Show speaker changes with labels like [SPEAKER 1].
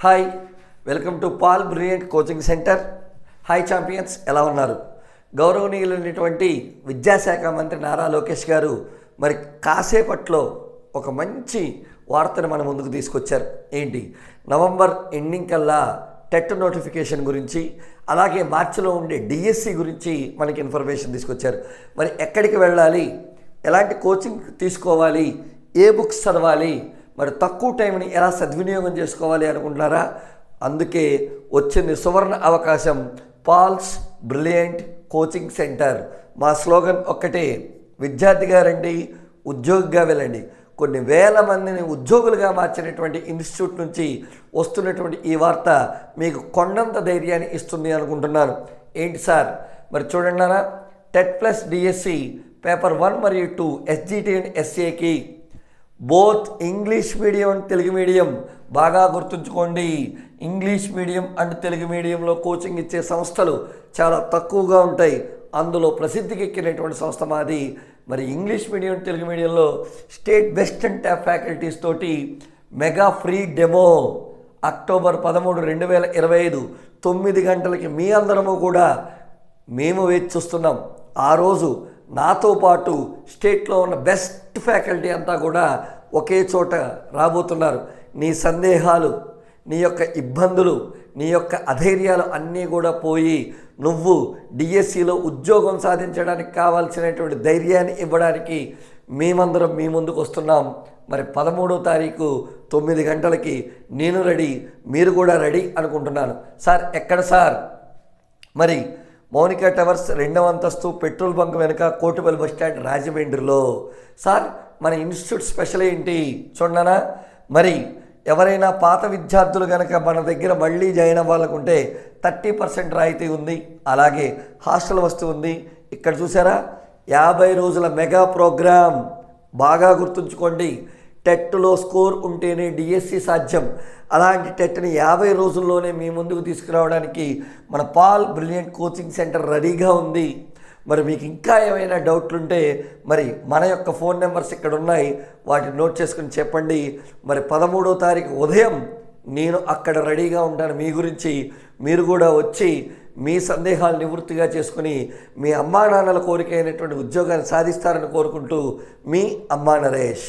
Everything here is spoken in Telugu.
[SPEAKER 1] Hi welcome to Paul brilliant coaching centre. Hi champions ఎలా ఉన్నారు? గౌరవనీయులైనటువంటి విద్యాశాఖ మంత్రి నారా లోకేష్ గారు మరి కాసేపట్లో ఒక మంచి వార్తను మన ముందుకు తీసుకొచ్చారు. ఏంటి? నవంబర్ ఎండింగ్ కల్లా టెట్ నోటిఫికేషన్ గురించి అలాగే మార్చిలో ఉండే డిఎస్సి గురించి మనకి ఇన్ఫర్మేషన్ తీసుకొచ్చారు. మరి ఎక్కడికి వెళ్ళాలి? ఎలాంటి కోచింగ్ తీసుకోవాలి? ఏ బుక్స్ చదవాలి? మరి తక్కువ టైంని ఎలా సద్వినియోగం చేసుకోవాలి అనుకుంటున్నారా? అందుకే వచ్చింది సువర్ణ అవకాశం పాల్స్ బ్రిలియంట్ కోచింగ్ సెంటర్. మా స్లోగన్ ఒక్కటే విద్యార్థిగా రండి ఉద్యోగిగా వెళ్ళండి. కొన్ని వేల మందిని ఉద్యోగులుగా మార్చినటువంటి ఇన్స్టిట్యూట్ నుంచి వస్తున్నటువంటి ఈ వార్త మీకు కొండంత ధైర్యాన్ని ఇస్తుంది అనుకుంటున్నాను. ఏంటి సార్? మరి చూడండి TET plus DSC paper one మరియు two SGT and ఎస్ఏకి both English medium and Telugu medium. బాగా గుర్తుంచుకోండి. ఇంగ్లీష్ మీడియం అండ్ తెలుగు మీడియంలో కోచింగ్ ఇచ్చే సంస్థలు చాలా తక్కువగా ఉంటాయి. అందులో ప్రసిద్ధికి ఎక్కినటువంటి సంస్థ మాది. మరి ఇంగ్లీష్ మీడియం తెలుగు మీడియంలో state best and top faculties తోటి మెగా ఫ్రీ డెమో. అక్టోబర్ పదమూడు రెండు వేల ఇరవై ఐదు. తొమ్మిది గంటలకి మీ అందరము కూడా మేము వేచి చూస్తున్నాం. ఆ రోజు నాతో పాటు స్టేట్లో ఉన్న బెస్ట్ ఫ్యాకల్టీ అంతా కూడా ఒకే చోట రాబోతున్నారు. నీ సందేహాలు నీ యొక్క ఇబ్బందులు నీ యొక్క అధైర్యాలు అన్నీ కూడా పోయి నువ్వు డిఎస్సిలో ఉద్యోగం సాధించడానికి కావాల్సినటువంటి ధైర్యాన్ని ఇవ్వడానికి మేమందరం మీ ముందుకు వస్తున్నాం. మరి పదమూడో తారీఖు తొమ్మిది గంటలకి నేను రెడీ మీరు కూడా రెడీ అనుకుంటున్నాను. సార్ ఎక్కడ సార్? మరి మౌనిక టవర్స్ రెండవ అంతస్తు పెట్రోల్ బంక్ వెనుక కోటిపల్లి బస్ స్టాండ్ రాజమండ్రిలో. సార్ మన ఇన్స్టిట్యూట్ స్పెషల్ ఏంటి? చూడనా మరి ఎవరైనా పాత విద్యార్థులు కనుక మన దగ్గర మళ్ళీ జాయిన్ అవ్వాలనుకుంటే థర్టీ పర్సెంట్ రాయితీ ఉంది. అలాగే హాస్టల్ వస్తువు ఉంది. ఇక్కడ చూసారా? యాభై రోజుల మెగా ప్రోగ్రామ్. బాగా గుర్తుంచుకోండి. టెట్లో స్కోర్ ఉంటేనే డిఎస్సి సాధ్యం. అలాంటి టెట్ని యాభై రోజుల్లోనే మీ ముందుకు తీసుకురావడానికి మన పాల్ బ్రిలియంట్ కోచింగ్ సెంటర్ రెడీగా ఉంది. మరి మీకు ఇంకా ఏమైనా డౌట్లు ఉంటే మరి మన యొక్క ఫోన్ నెంబర్స్ ఇక్కడ ఉన్నాయి వాటిని నోట్ చేసుకుని చెప్పండి. మరి పదమూడో తారీఖు ఉదయం నేను అక్కడ రెడీగా ఉంటాను. మీ గురించి మీరు కూడా వచ్చి మీ సందేహాలు నివృత్తిగా చేసుకుని మీ అమ్మా నాన్నల కోరిక అయినటువంటి ఉద్యోగాన్ని సాధిస్తారని కోరుకుంటూ మీ అమ్మా నరేష్.